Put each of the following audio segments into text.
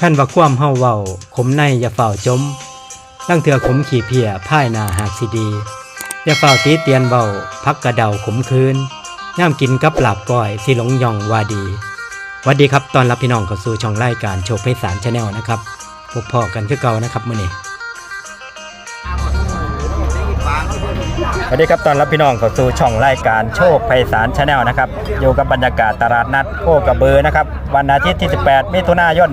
ขั้นว่าความเฮาเว้าขมในอย่าเฝ้าจมลังเถื่อขมขี่เพียพ่ายนาหากสิดี อย่าเฝ้าตีเตียนเบาพักกระเดาขมคืนย่ามกินกับหลับก้อยสิหลงย่องว่าดีวัสดีครับตอนรับพี่น้องเข้าสู่ช่องรายการโชว์ไพศาลชาแนลนะครับพบพ่อกันคือเก่านะครับมื้อนี้สวัสดีครับตอนรับพี่น้องเข้าสู่ช่องรายการโชคไพศาลชาแนลนะครับอยู่กับบรรยากาศตลาดนัดโคกระเบือนะครับวันอาทิตย์ที่ 18 มิถุนายน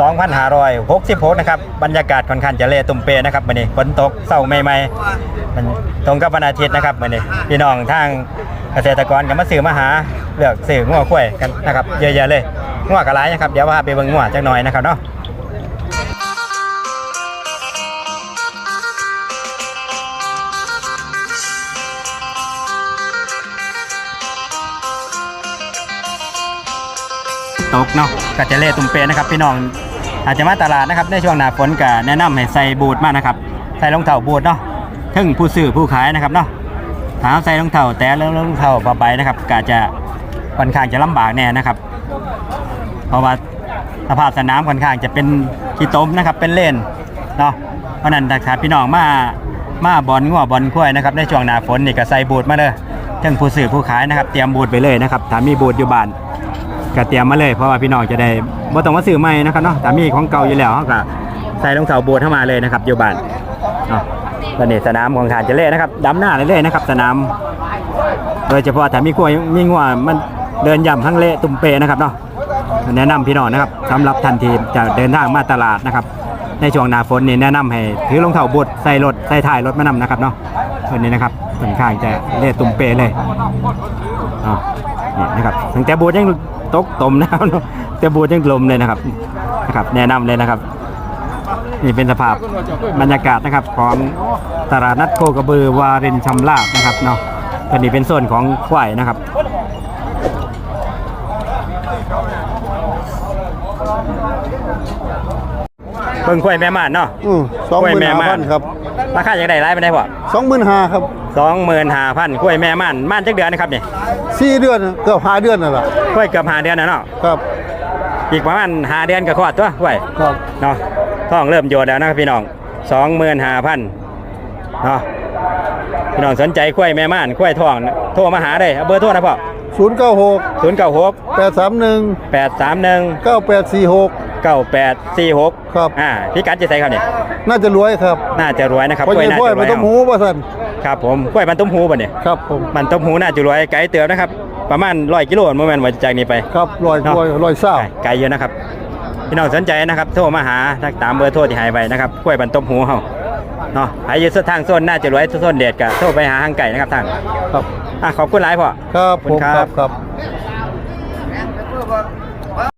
2566นะครับบรรยากาศค่อนข้างจะเละตุ่มเปนะครับมื้อนี้ฝนตกเศร้าใหม่ๆมันตรงกับวันอาทิตย์นะครับมื้อนี้พี่น้องทางเกษตรกรก็มาซื้อมาหาเลือกซื้องัวกล้วยกันนะครับเยอะๆเลยงัวกระไรนะครับเดี๋ยวว่าไปเบิ่งงัวจักหน่อยนะครับเนาะตกเนาะก็จะเละตุ่มเปนะครับพี่น้อง อาจจะมาตลาดนะครับในช่วงหน้าฝนก็แนะนำให้ใส่บูทมานะครับใส่รองเท้าบูทเนาะถึงผู้ซื้อผู้ขายนะครับเนาะถามใส่รองเท้าแต่เรื่องรองเท้าผ้าใบนะครับก็จะค่อนข้างจะลำบากแน่นะครับ เพราะว่าสภาพสนามค่อนข้างจะเป็นขี้ต้มนะครับเป็นเลนเนาะเพราะนั้นถ้าพี่น้องมามาบอลงัวบอลคุ้ยนะครับในช่วงหน้าฝนนี่ก็ใส่บูทมาเลยถึงผู้ซื้อผู้ขายนะครับ เตรียมบูทไปเลยนะครับถ้ามีบูทอยู่บ้าน ก็เตรียมมาเลยเพราะว่าพี่น้องจะได้บ่ต้องมาซื้อใหม่นะครับเนาะถ้ามีของเก่าอยู่แล้วเขาก็ใส่รองเท้าบูทเข้ามาเลยนะครับอยู่บ้านเนาะตอนนี้สนามของขานจะเล่นะครับดำหน้าเลยเลยนะครับสนาม โดยเฉพาะถ้ามีกล้วยมีงัวมันเดินย่ำทั้งเละตุ่มเปนะครับเนาะแนะนำพี่น้องนะครับสำหรับทันทีจะเดินทางมาตลาดนะครับ ในช่วงหน้าฝนนี่แนะนำให้ถือรองเท้าบูทใส่รถใส่ท้ายรถมานำนะครับเนาะตัวนี้นะครับค่อนข้างจะเละตุ่มเปเลยอ๋อ นี่นะครับตั้งแต่บูดยังตกตมนะครับเนาะแต่บูดยังลมเลยนะครับนะครับ แนะนำเลยนะครับ นี่เป็นสภาพบรรยากาศนะครับของตลาดนัดโคกระบือวารินชำลาบนะครับเนาะตันนี้เป็นส่วนของควายนะครับ เบิ่งควายแม่ม่านเนาะ อืมสองหกล้วยมื่นแม่ห้าม่าพัน นครับราคาอย่างไรไล่ไปได้พ่อสองหมื่นห้าครับสองหมื่นห้าพันกล้วยแม่ม่านม่านจักเดือนนะครับเนี่ยสี่เดือนเกือบห้าเดือนนั่นแหละกล้วยเกือบห้าเดือนนะเนาะ ครับ อีกประมาณห้าเดือนก็คลอดตัวกล้วยครับเนาะท้องเริ่มโยนแล้วนะครับพี่น้องสองหมื่นห้าพันเนาะ พี่น้องสนใจกล้วยแม่ม่านกล้วยทองนะโทรมาหาได้เอาเบอร์โทรนะพ่อศูนย์เก้าหกศูนย์เก้าหกแปดสามหนึ่งแปดสามหนึ่งเก้าแปดสี่หก เก้าแปดสี่หกครับ อ่าพี่กัดจะใส่ครับเนี่ยน่าจะรวยครับน่าจะรวยนะครับเพราะกล้วยยังน่าพ่อยจะรมัวนยต้องหูป่ะสันครับผมกล้วยมันต้มหูป่ะเนี่ยครับผมมันต้มหูน่าจะรวยไกลเตือนะครับ ประมาณร้อยกิโลโมเมนต์วันจากนี้ไป ครับรอยเนาะรอยรอยเศร้าไกลไกลเยอะนะครับพี่น้องสนใจนะครับโทรมาหาตามเบอร์โทรที่ใหายไปนะครับกล้วยบันต้มหูเฮาเนาะใครอยู่ทางโซนน่าจะรวยโซนเด็ดกะโทรไปหาทางไก่นะครับทางครับ อะขอบคุณหลายพ่อ ครับขอบผคุมณคครัรับ บครับ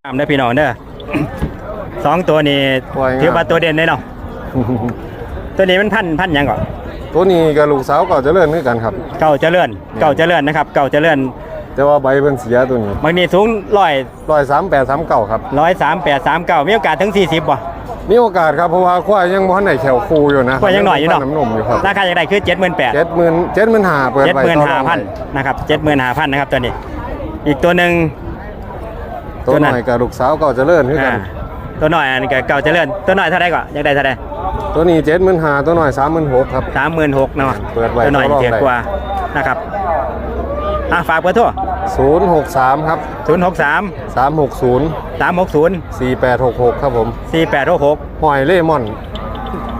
ตามได้อพี่น้องเด้อ สองตัวนี้ปล่อยงาม ถือว่าตัวเด่นเลยเนาะตัวนี้มันพันพันหยังก่อนตัวนี้กับลูกสาวก็เจะเลื่อนคือกันครับ เก่าเจริญเก่าเจริญนะครับ เก่าเจริญแต่ว่าใบเพิ่นเสียตัวนี้บางทีสูงร้อยร้อยสามแปดสามเก้าครับ ร้อยสามแปดสามเก้ามีโอกาสถึงสี่สิบป่ะมีโอกาสครับเพราะว่าควายยังบ่ทันได้แขวคูอยู่นะควายยังหน่อยอยู่เนาะน้ำนมอยู่ครับราคาอย่างไรคือเจ็ดหมื่นแปด เจ็ดหมื่นเจ็ดหมื่นห้าเปิดเจ็ดไปหมื่นต่อรห้าองพันได้นะครับเจ็ดหมื่นห้าพันนะครับตัวนี้ อีกตัวหนึ่ง ตัวหน่อยกับลูกสาวก็เจะเลื่อนคือกัอ่าน ตัวหน่อยอันนี้ก็เก่าเจริญตัวหน่อยเท่าไรก่อนอยากได้เท่าไรตัวนี้เจ็ดหมื่นห้าตัวหน่อยสามหมื่นหกครับ สามหมื่นหกเนาะเปิดไว้ตัวหน่อยต่อรองเถียงได้กว่านะครับอะฝากเบอร์โทรศูนย์หกสามครับศูนย์หกสามสามหกศูนย์สามหกศูนย์สี่แปดหกหกครับผมสี่แปดหกหกหอยเล่มอน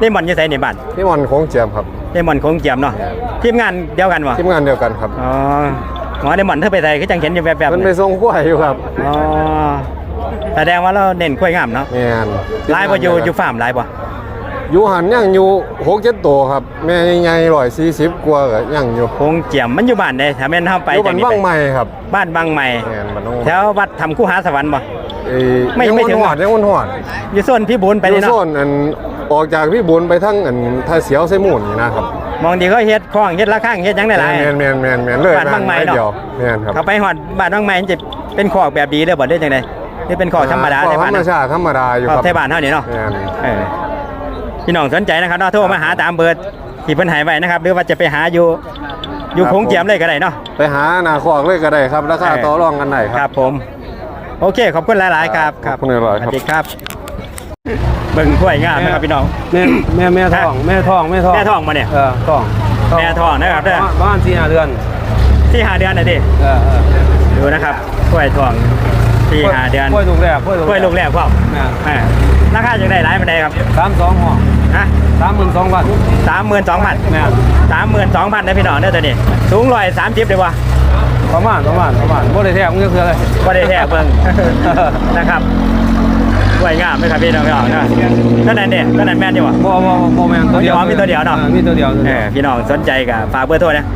นี่มันจะใส่ในบ้านเล่มอนโค้งเจียมครับนี่มันคงเจียมเนาะทีมงานเดียวกันวะทีมงานเดียวกันครับอ๋อหมอในหมอนเธอไปใส่คือจังเห็นอยู่แบบแบบเพิ่นไปส่งควายอยู่ครับอ๋อ แสดงว่าเราเน้นกล้วยงามเนาะแม่นลายบ่อยู่อยู่ฟาร์มลายบ่อยู่หันยังอยู่หกเจ็ดตัวครับ แม่ใหญ่ร้อยสี่สิบกว่าก็ยังอยู่คงเจียมมันอยู่บ้านเด้ถ้าแม่นเฮาไปอยู่จาบ้ากนนี้บ้างไปใหม่ครับ บ้านบางใหม่แม่นบ้านน้องแถววัดทำคู่หาสวรรค์บ่ เอ้ยไม่ยังไม่วนถึง หอดยังวนหอดอยู่โซนพี่บุญไปอนี่ยู่เนาะโซนอันออกจากพี่บุญไปทั้งอันท่าเสียวไซมูนนี่นะครับมองดีเขาเฮ็ดคลองเฮ็ดละข้างเฮ็ดหยังได้หลาย แมนแมนแมนแมนเลยบ้านบางใหม่เนาะ เดียวแมนครับ เขาไปฮอดบ้านบางใหม่มันจะเป็นคอกแบบดีเลยบ่ได้จังได๋ นี่เป็นคอกธรรมดาขอในธรบ้านรมเนาะชาติธรรมดาอยู่คอกครับไทยบ้านเฮานี่เนาะแมนเออพี่น้องสนใจนะครับเนาะโทรมาหาตามเบอร์ที่เพิ่นให้ไว้นะครับ หรือว่าจะไปหาอยู่อยู่โค้งเจียมเลยก็ได้เนาะไปหาหนาคอกเลยก็ได้ครับราคาเออต่อรองกันได้คครัรับบผม โอเคขอบคุณหลาย ๆ ครับขอบคุณหลายๆสครับวัสดีครับเบิ่งถ้วยงามนะครับพี่น้องแม่แม่แม่ท้องแม่ท้องแม่ท้องแม่ท้องมาเนี่ยเออท้องแม่ท้องนะครับเด้อประมาณสี่ห้าเดือนที่หาเดือนน่ะดิเออเออดูนะครับถ้วยท้อง ที่หาเดือนกล้วยลูกแรกกล้วยลูกถ้วยลูกแรกพ่อแม่อ่าราคาจังได้หลายปานใดครับสามสองห้องฮะสามหมื่นสองพันสามหมื่นสองพันแม่สามหมื่นสองพันนะพี่น้องเด้อตัวนี้ สูงร้อยสามสิบเลยวะประมาณประมาณประมาณบ่ได้แทบมึงจะคืออะไรก็ได้แท้เบิ่งนะครับสวยงามไหมครับพี่น้องพี่น้องนะนั่นนั่นเนี่ยนั่นนั่นแม่นอยู่วะบ่บ่บ่แม่นตัวเดียวอ๋อมีตัวเดียวเนาะออมีตัวเดียวเออพี่น้องสนใจกับฝากเบอร์โทรนะ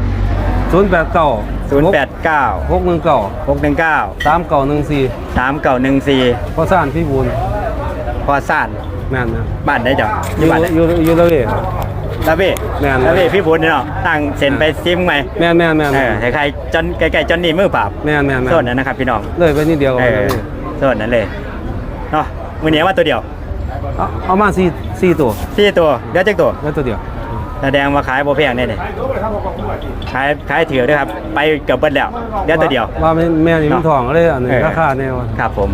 ศูนย์แปดเก้าศูนย์แปดเก้าหกหนึ่งเก้าหกหนึ่งเก้าสามเก้าหนึ่งสี่สามเก้าหนึ่งสี่พ่อซ่านพี่บุญพอซ่านแม่นนะบ้านได้จ้ะออยู่ยู่บ้านไหนอยู่อยู่ละเวครับลาเบ้แม่นลาเบ้พี่บุญเนาะตั้งเซ็นไปซิมใหม่แม่นแม่นแม่นเออใครๆจนใกล้ๆจนนี่มือปราบแม่นแม่นแม่นโซนนั้นนะครับพี่น้องเลยไปนิดเดียวเออโซนนั้นเลยเนาะมือนี้ว่าตัวเดียวเอาเอามาสี่สี่ตัวสี่ตัวเดี๋ยวจักตัวแล้วตัวเดียว แสดงว่าขายโบแพงแน่เนี่ยขายขายถือด้วยครับ ไปเกือบเบิดแล้วเดี๋ยวตัวเดียว ว่าแม่แม่นี่มันทองเลยอันนี้เออ ราคาแน่ว่าครับผม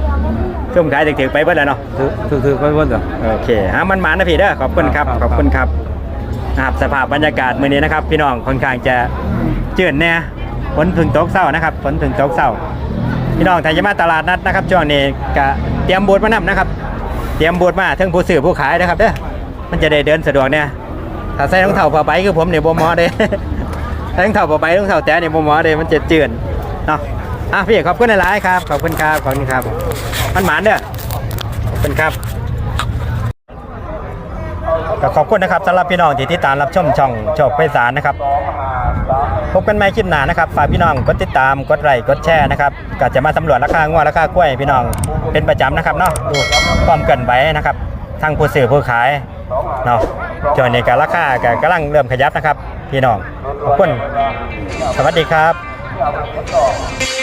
ช่วงขายถือๆไปเบิดแล้วเนาะ ถือถือถือไปว่าเด้อโอเคฮะมันหมานะพี่เด้อขอบคุณครับ ครับ ขอบคุณครับนะครับสภาพบรรยากาศมื้อนี้นะครับ พี่น้องค่อนข้างจะเจือนแน่ฝนถึงตกเศร้านะครับฝนถึงตกเศร้า พี่น้องถ้าจะมาตลาดนัดนะครับช่วงนี้ก็เตรียมบูธมานํนะครับ เตรียมบูธมาทั้งผู้ซื้อผู้ขายนะครับเด้อมันจะได้เดินสะดวกเนี่ย ถ้าใส่รองเท้าผ้าใบคือผมเนี่ยบ่เหมอเด้ใส่รองเท้าผ้าใบรองเท้าแตะเนี่ยบ่เหมอเด้มันจะเจือนเนาะอะพี่ขอบคุณหลายๆครับขอบคุณครับขอบคุณครับมันหมานเด้อขอบคุณครับก็ขอบคุณนะครับสำหรับพี่น้องที่ติดตามรับชมช่องโชคไพศาลนะครับพบกันใหม่คลิปหน้านะครับฝากพี่น้องกดติดตามกดไลค์กดแชร์นะครับก็จะมาสำรวจราคางวดราคากล้วยพี่น้องเป็นประจำนะครับเนาะดูความเกินไหวนะครับ ทั้งผู้ซื้อผู้ขายเนาะ จอนี้ก็ราคาก็กำลังเริ่มขยับนะครับ พี่น้องขอบคุณสวัสดีครับ